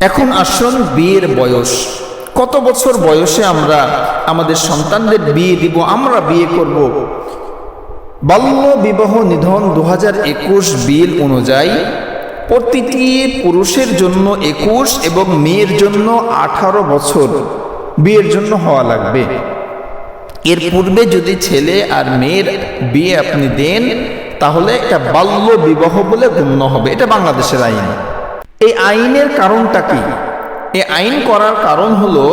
এখন আসুন বিয়ের বয়স। কত বছর বয়সে আমরা আমাদের সন্তানদের বিয়ে দিব, আমরা বিয়ে করব? বাল্য বিবাহ নিধন দু একুশ বিল অনুযায়ী প্রতিটি পুরুষের জন্য একুশ এবং মেয়ের জন্য আঠারো বছর বিয়ের জন্য হওয়া লাগবে। এর পূর্বে যদি ছেলে আর মেয়ের বিয়ে আপনি দেন, তাহলে এটা বাল্য বিবাহ বলে গণ্য হবে। এটা বাংলাদেশের আইন। এই আইনের কারণটা কি? এই আইন করার কারণ হলো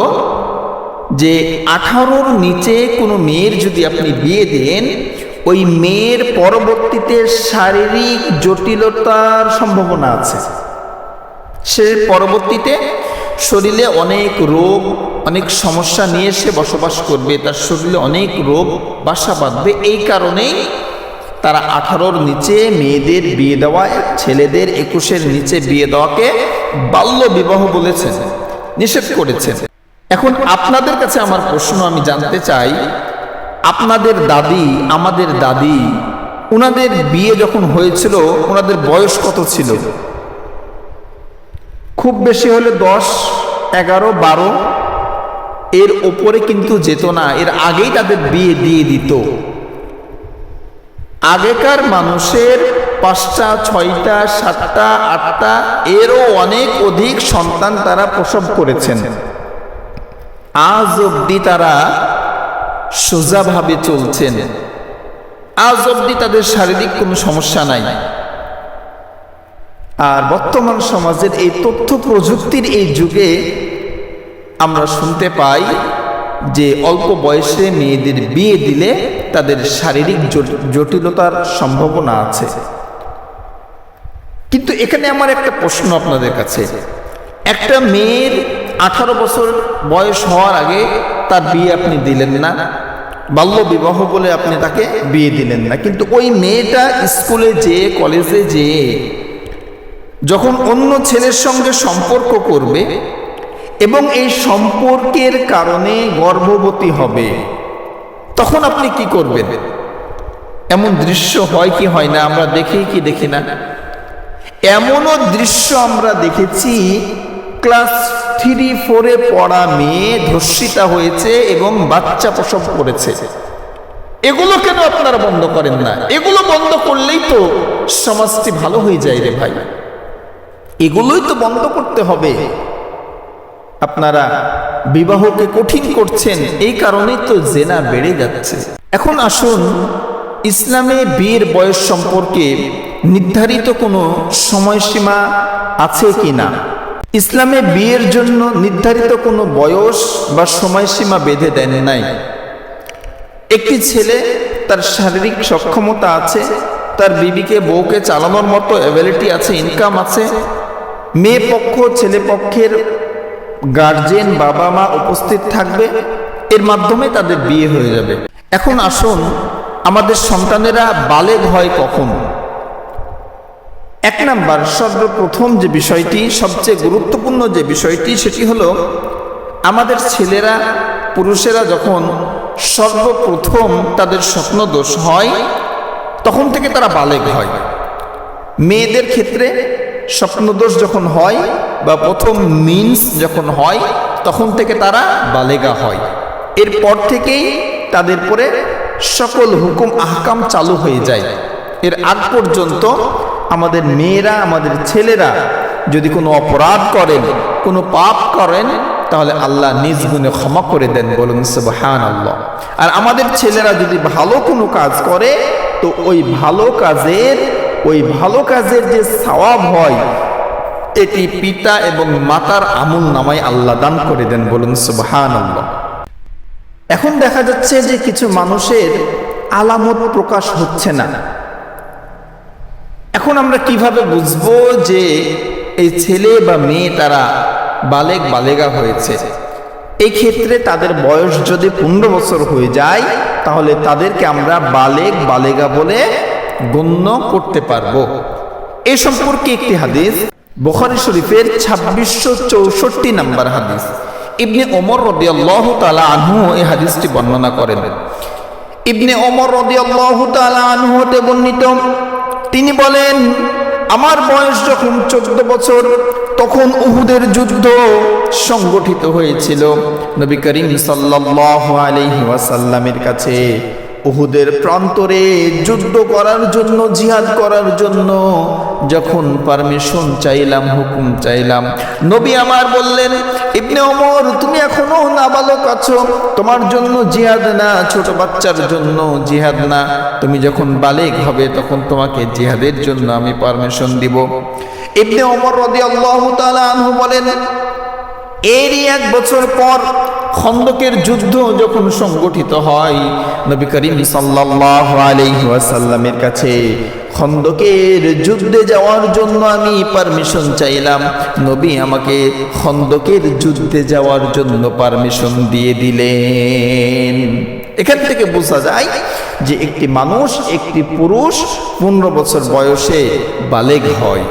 যে আঠারোর নিচে কোনো মেয়ের যদি আপনি বিয়ে দেন, ওই মেয়ের পরবর্তীতে শারীরিক জটিলতার সম্ভাবনা আছে। সে পরবর্তীতে শরীরে অনেক রোগ, অনেক সমস্যা নিয়ে সে বসবাস করবে, তার শরীরে অনেক রোগ, বাসা বাঁধবে, এই কারণেই তারা আঠারোর নিচে মেয়েদের বিয়ে দেওয়ায় ছেলেদের একুশের নিচে বিয়ে দেওয়াকে বাল্য বিবাহ বলেছেন নিষেধ করেছেন। এখন আপনাদের কাছে আমার প্রশ্ন আমি জানতে চাই আপনাদের দাদি আমাদের দাদি ওনাদের বিয়ে যখন হয়েছিল ওনাদের বয়স কত ছিল? খুব বেশি হলে দশ এগারো বারো। এর ওপরে কিন্তু যেত না এর আগেই তাদের বিয়ে দিয়ে দিত। আগেকার মানুষের পাঁচটা, ছয়টা, সাতটা, আটটা, এরও অনেক অধিক সন্তান তারা প্রসব করেছেন। আজ অবধি তারা সোজাভাবে চলছেন। আজ অব্দি তাদের শারীরিক কোনো সমস্যা নাই। আর বর্তমান সমাজের এই তথ্য প্রযুক্তির এই যুগে আমরা শুনতে পাই যে অল্প বয়সে মেয়েদের বিয়ে দিলে তাদের শারীরিক জটিলতার সম্ভাবনা আছে। কিন্তু এখানে আমার একটা প্রশ্ন আপনাদের কাছে। একটা মেয়ের আঠারো বছর বয়স হওয়ার আগে তার বিয়ে আপনি দিলেন না, বাল্য বিবাহ বলে আপনি তাকে বিয়ে দিলেন না। কিন্তু ওই মেয়েটা স্কুলে যেয়ে, কলেজে যেয়ে যখন অন্য ছেলের সঙ্গে সম্পর্ক করবে এবং এই সম্পর্কের কারণে গর্ভবতী হবে। তখন আপনি কি করবেন? এমন দৃশ্য হয় কি হয় না? আমরা দেখি কি দেখি না? এমনও দৃশ্য আমরা দেখেছি, ক্লাস থ্রি, ফোরে পড়া মেয়ে ধর্ষিতা হয়েছে এবং বাচ্চা প্রসব করেছে। এগুলো কেন আপনারা বন্ধ করেন না? এগুলো বন্ধ করলেই তো সমাজটি ভালো হয়ে যায় রে ভাই। এগুলোই তো বন্ধ করতে হবে। আপনারা বিবাহকে কঠিন করছেন, এই কারণেই তো জেনা বেড়ে যাচ্ছে। এখন আসুন, ইসলামে বিয়ের বয়স সম্পর্কে নির্ধারিত কোনো সময়সীমা আছে কি না ইসলামে বিয়ের জন্য নির্ধারিত কোনো বয়স বা সময়সীমা বেঁধে দেন নাই। একটি ছেলে, তার শারীরিক সক্ষমতা আছে, তার বিবিকে বউকে চালানোর মতো অ্যাবিলিটি আছে ইনকাম আছে। মেয়ে পক্ষ, ছেলে পক্ষের গার্জেন বাবা মা উপস্থিত থাকবে, এর মাধ্যমে তাদের বিয়ে হয়ে যাবে। এখন আসুন, আমাদের সন্তানেরা বালেগ হয় কখন? এক নাম্বার, সর্বপ্রথম যে বিষয়টি, সবচেয়ে গুরুত্বপূর্ণ যে বিষয়টি, সেটি হলো আমাদের ছেলেরা, পুরুষেরা যখন সর্বপ্রথম তাদের স্বপ্ন দোষ হয়, তখন থেকে তারা বালেগ হয়। মেয়েদের ক্ষেত্রে স্বপ্নদোষ যখন হয় বা প্রথম মিন্স যখন হয়, তখন থেকে তারা বালেগা হয়। এরপর থেকেই তাদের পরে সকল হুকুম, আহকাম চালু হয়ে যায়। এর আগ পর্যন্ত আমাদের মেয়েরা, আমাদের ছেলেরা যদি কোনো অপরাধ করেন, কোনো পাপ করেন, তাহলে আল্লাহ নিজ গুণে ক্ষমা করে দেন বলুন সুবহান আল্লাহ আর আমাদের ছেলেরা যদি ভালো কোনো কাজ করে, তো ওই ভালো কাজের ওই ভালো কাজের যে সওয়াব হয়, এটি পিতা এবং মাতার আমল নামায় আল্লাহ দান করে দেন বলুন সুবহান এখন দেখা যাচ্ছে যে কিছু মানুষের আলামত প্রকাশ হচ্ছে না। এখন আমরা কীভাবে বুঝব যে এই ছেলে বা মেয়ে তারা বালেক বালেগা হয়েছে? এই ক্ষেত্রে তাদের বয়স যদি পনেরো বছর হয়ে যায়, তাহলে তাদেরকে আমরা বালেক বালেগা বলে গণ্য করতে পারব। এ সম্পর্কে একটি হাদিস, বুখারী শরীফের ছাব্বিশশো চৌষট্টি নম্বর হাদিস। ইবনে ওমর রদিয়াল্লাহু তাআলা আনহু এই হাদিসটি বর্ণনা করেন। ইবনে ওমর রদিয়াল্লাহু তাআলা আনহু হতে বর্ণিত, তিনি বলেন, আমার বয়স যখন চোদ্দ বছর, তখন উহুদের যুদ্ধ সংগঠিত হয়েছিল নবী করিম সাল্লাল্লাহু আলাইহি ওয়াসাল্লামের কাছে। উহুদের প্রান্তরে যুদ্ধ করার জন্য, জিহাদ করার জন্য যখন পারমিশন চাইলাম, হুকুম চাইলাম, নবী আমার বললেন, ইবনে ওমর, তুমি এখনও নাবালক আছো, তোমার জন্য জিহাদ না, ছোট বাচ্চার জন্য জিহাদ না। তুমি যখন বালেগ হবে, তখন তোমাকে জিহাদের জন্য আমি পারমিশন দিব। ইবনে ওমর রাদিয়াল্লাহু তাআলা আনহু বলেন, এরই এক বছর পর খন্দকের যুদ্ধ যখন সংগঠিত হয়, নবী করিম সাল্লাল্লাহু আলাইহি ওয়াসাল্লামের কাছে খন্দকের যুদ্ধে যাওয়ার জন্য আমি পারমিশন চাইলাম। নবী আমাকে খন্দকের যুদ্ধে যাওয়ার জন্য পারমিশন দিয়ে দিলেন। এখান থেকে বোঝা যায় যে একটি মানুষ, একটি পুরুষ পনেরো বছর বয়সে বালেগ হয়।